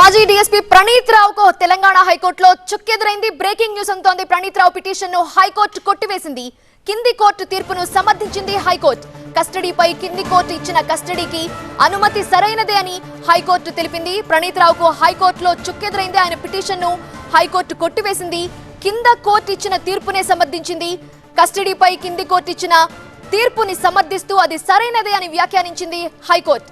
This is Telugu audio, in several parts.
మాజీ డీఎస్పీ ప్రణీత్ రావుకు తెలంగాణ హైకోర్టులో చుక్కెదురైంది. బ్రేకింగ్ న్యూస్ అంతోంది. ప్రణీత్ రావు పిటిషన్ను హైకోర్టు కొట్టివేసింది. కింది కోర్టు తీర్పును సమర్థించింది హైకోర్టు. కస్టడీపై కింది కోర్టు ఇచ్చిన కస్టడీకి అనుమతి సరైనదే అని హైకోర్టు తెలిపింది. ప్రణీత్ రావుకు హైకోర్టులో చుక్కెదురైంది. ఆయన పిటిషన్ను హైకోర్టు కొట్టివేసింది. కింద కోర్టు ఇచ్చిన తీర్పునే సమర్థించింది. కస్టడీపై కింది కోర్టు ఇచ్చిన తీర్పుని సమర్థిస్తూ అది సరైనదే అని వ్యాఖ్యానించింది హైకోర్టు.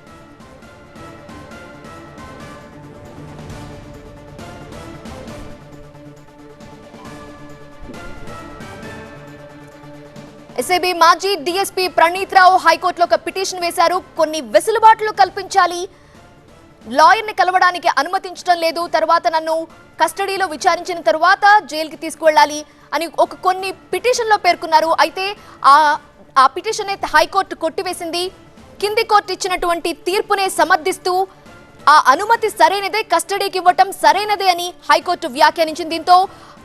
ఎస్ఏబి మాజీ డీఎస్పీ ప్రణీత్ రావు హైకోర్టులో ఒక పిటిషన్ వేశారు. కొన్ని వెసులుబాట్లు కల్పించాలి. లాయర్ని కలవడానికి అనుమతించడం లేదు. తర్వాత నన్ను కస్టడీలో విచారించిన తర్వాత జైలుకి తీసుకువెళ్ళాలి అని ఒక కొన్ని పిటిషన్లో పేర్కొన్నారు. అయితే ఆ ఆ పిటిషన్ అయితే హైకోర్టు కొట్టివేసింది. కింది కోర్టు ఇచ్చినటువంటి తీర్పునే సమర్థిస్తూ ఆ అనుమతి సరైనదే కస్టడీకి ఇవ్వటం సరైనదే అని హైకోర్టు వ్యాఖ్యానించింది. దీంతో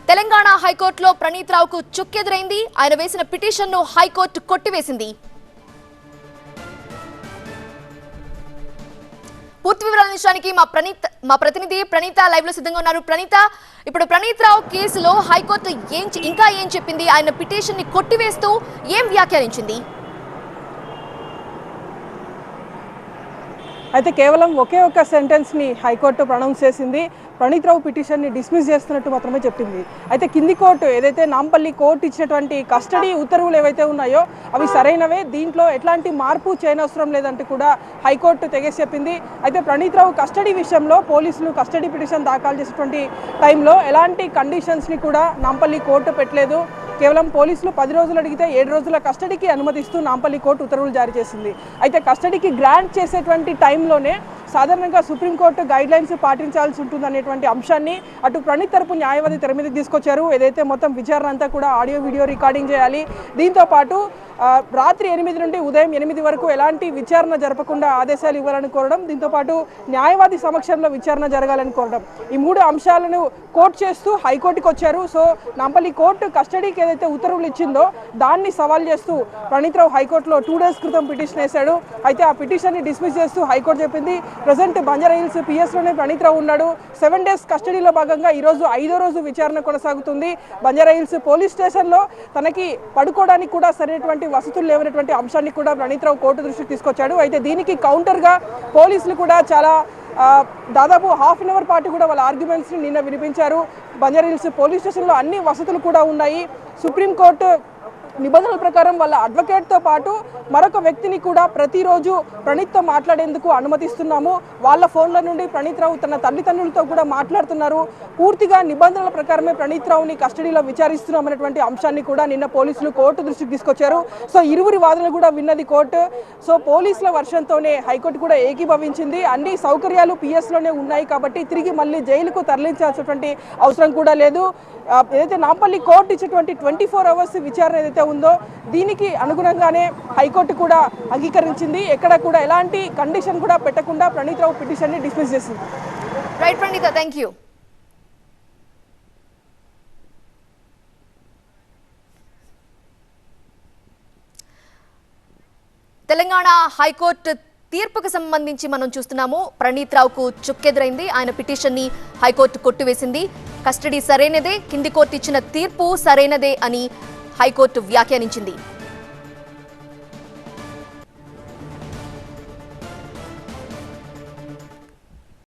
తెలంగాణ హైకోర్టులో ప్రణీత్ రావుకు చుక్కెదురైంది. ఆయన వేసిన పిటిషన్ను హైకోర్టు కొట్టివేసింది. పూర్తి వివరాల నిమిషానికి మా ప్రణీత్ మా ప్రతినిధి ప్రణీత లైవ్లో సిద్ధంగా ఉన్నారు. ప్రణీత ఇప్పుడు ప్రణీత్ రావు కేసులో హైకోర్టు ఏం ఇంకా ఏం చెప్పింది? ఆయన పిటిషన్ని కొట్టివేస్తూ ఏం వ్యాఖ్యానించింది? అయితే కేవలం ఒకే ఒక్క సెంటెన్స్ని హైకోర్టు ప్రొనౌన్స్ చేసింది. ప్రణీత్ రావు పిటిషన్ని డిస్మిస్ చేస్తున్నట్టు మాత్రమే చెప్పింది. అయితే కింది కోర్టు ఏదైతే నాంపల్లి కోర్టు ఇచ్చినటువంటి కస్టడీ ఉత్తర్వులు ఏవైతే ఉన్నాయో అవి సరైనవే. దీంట్లో ఎట్లాంటి మార్పు చేయనవసరం లేదంటూ కూడా హైకోర్టు తెగేసి చెప్పింది. అయితే ప్రణీత్ రావు కస్టడీ విషయంలో పోలీసులు కస్టడీ పిటిషన్ దాఖలు చేసినటువంటి టైంలో ఎలాంటి కండిషన్స్ని కూడా నాంపల్లి కోర్టు పెట్టలేదు. కేవలం పోలీసులు పది రోజులు అడిగితే ఏడు రోజుల కస్టడీకి అనుమతిస్తూ నాంపల్లి కోర్టు ఉత్తర్వులు జారీ చేసింది. అయితే కస్టడీకి గ్రాంట్ చేసేటువంటి టైంలోనే సాధారణంగా సుప్రీంకోర్టు గైడ్ లైన్స్ పాటించాల్సి ఉంటుంది అనేటువంటి అంశాన్ని అటు ప్రణీత్ తరపు న్యాయవాది తెర మీదకి తీసుకొచ్చారు. ఏదైతే మొత్తం విచారణ అంతా కూడా ఆడియో వీడియో రికార్డింగ్ చేయాలి. దీంతో పాటు రాత్రి ఎనిమిది నుండి ఉదయం ఎనిమిది వరకు ఎలాంటి విచారణ జరపకుండా ఆదేశాలు ఇవ్వాలని కోరడం దీంతో పాటు న్యాయవాది సమక్షంలో విచారణ జరగాలని కోరడం. ఈ మూడు అంశాలను కోర్టు చేస్తూ హైకోర్టుకి వచ్చారు. సో నాంపల్లి కోర్టు కస్టడీకి ఏదైతే ఉత్తర్వులు ఇచ్చిందో దాన్ని సవాల్ చేస్తూ ప్రణీత్రావు హైకోర్టులో టూ డేస్ క్రితం పిటిషన్ వేశాడు. అయితే ఆ పిటిషన్ని డిస్మిస్ చేస్తూ హైకోర్టు చెప్పింది ప్రజెంట్ బంజారా హిల్స్ పిఎస్లోనే ప్రణీత్రావు ఉన్నాడు. సెవెన్ డేస్ కస్టడీలో భాగంగా ఈరోజు ఐదో రోజు విచారణ కొనసాగుతుంది. బంజారా హిల్స్ పోలీస్ స్టేషన్లో తనకి పడుకోవడానికి కూడా సరైనటువంటి వసతులు లేవనటువంటి అంశాన్ని కూడా ప్రణీతరావు కోర్టు దృష్టికి తీసుకొచ్చాడు. అయితే దీనికి కౌంటర్గా పోలీసులు కూడా చాలా దాదాపు హాఫ్ అన్ అవర్ పాటు కూడా వాళ్ళ ఆర్గ్యుమెంట్స్ని నిన్న వినిపించారు. బంజారా హిల్స్ పోలీస్ స్టేషన్లో అన్ని వసతులు కూడా ఉన్నాయి. సుప్రీంకోర్టు నిబంధనల ప్రకారం వాళ్ళ అడ్వకేట్తో పాటు మరొక వ్యక్తిని కూడా ప్రతిరోజు ప్రణీత్తో మాట్లాడేందుకు అనుమతిస్తున్నాము. వాళ్ళ ఫోన్ల నుండి ప్రణీత్ రావు తన తల్లిదండ్రులతో కూడా మాట్లాడుతున్నారు. పూర్తిగా నిబంధనల ప్రకారమే ప్రణీత్ రావుని కస్టడీలో విచారిస్తున్నామనేటువంటి అంశాన్ని కూడా నిన్న పోలీసులు కోర్టు దృష్టికి తీసుకొచ్చారు. సో ఇరువురి వాదనలు కూడా విన్నది కోర్టు. సో పోలీసుల వర్షంతోనే హైకోర్టు కూడా ఏకీభవించింది. అన్ని సౌకర్యాలు పిఎస్లోనే ఉన్నాయి కాబట్టి తిరిగి మళ్ళీ జైలుకు తరలించాల్సినటువంటి అవసరం కూడా లేదు. ఏదైతే నాంపల్లి కోర్టు ఇచ్చేటువంటి ట్వంటీ ఫోర్ అవర్స్ విచారణ ఏదైతే ఉందో దీనికి అనుగుణంగానే హైకోర్టు కూడా అంగీకరించింది. ఎక్కడ కూడా ఎలాంటి కండిషన్ కూడా పెట్టకుండా ప్రణీత్ రావు పిటిషన్ని డిస్మిస్ చేసింది. Right Praneetha thank you. Telangana high court తీర్పుకు సంబంధించి మనం చూస్తున్నాము. ప్రణీత్ రావుకు చుక్కెదురైంది. ఆయన పిటిషన్ని హైకోర్టు కొట్టివేసింది. కస్టడీ సరైనదే కింది కోర్టు ఇచ్చిన తీర్పు సరైనదే అని హైకోర్టు వ్యాఖ్యానించింది.